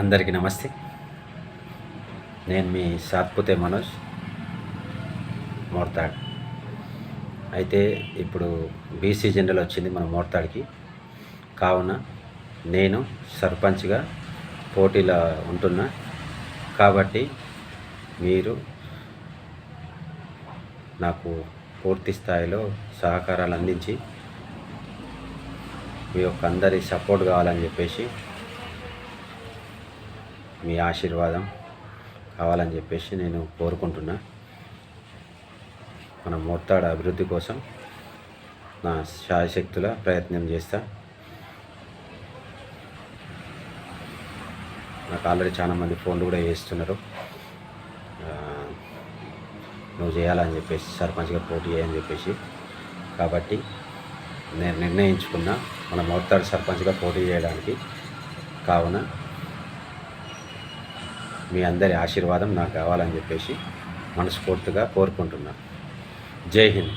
అందరికీ నమస్తే. నేను మీ సాత్పుతే మనోజ్ మోర్తాడ్. అయితే ఇప్పుడు బీసీ జెండల్ వచ్చింది మన మోర్తాడ్కి. కావున నేను సర్పంచ్గా పోటీలో ఉంటున్నా. కాబట్టి మీరు నాకు పూర్తి స్థాయిలో సహకారాలు అందించి మీ యొక్క అందరి సపోర్ట్ కావాలని చెప్పేసి మీ ఆశీర్వాదం కావాలని చెప్పేసి నేను కోరుకుంటున్నా. మన మోర్తాడ అభివృద్ధి కోసం నా శాయశక్తుల ప్రయత్నం చేస్తా. నాకు ఆల్రెడీ చాలామంది ఫోన్లు కూడా చేస్తున్నారు. నువ్వు చేయాలని చెప్పేసి సర్పంచ్గా పోటీ చేయని చెప్పేసి. కాబట్టి నేను నిర్ణయించుకున్న మన మోర్తాడు సర్పంచ్గా పోటీ చేయడానికి కావున మీ అందరి ఆశీర్వాదం నాకు కావాలని చెప్పేసి మనస్ఫూర్తిగా కోరుకుంటున్నాను. జై హింద్.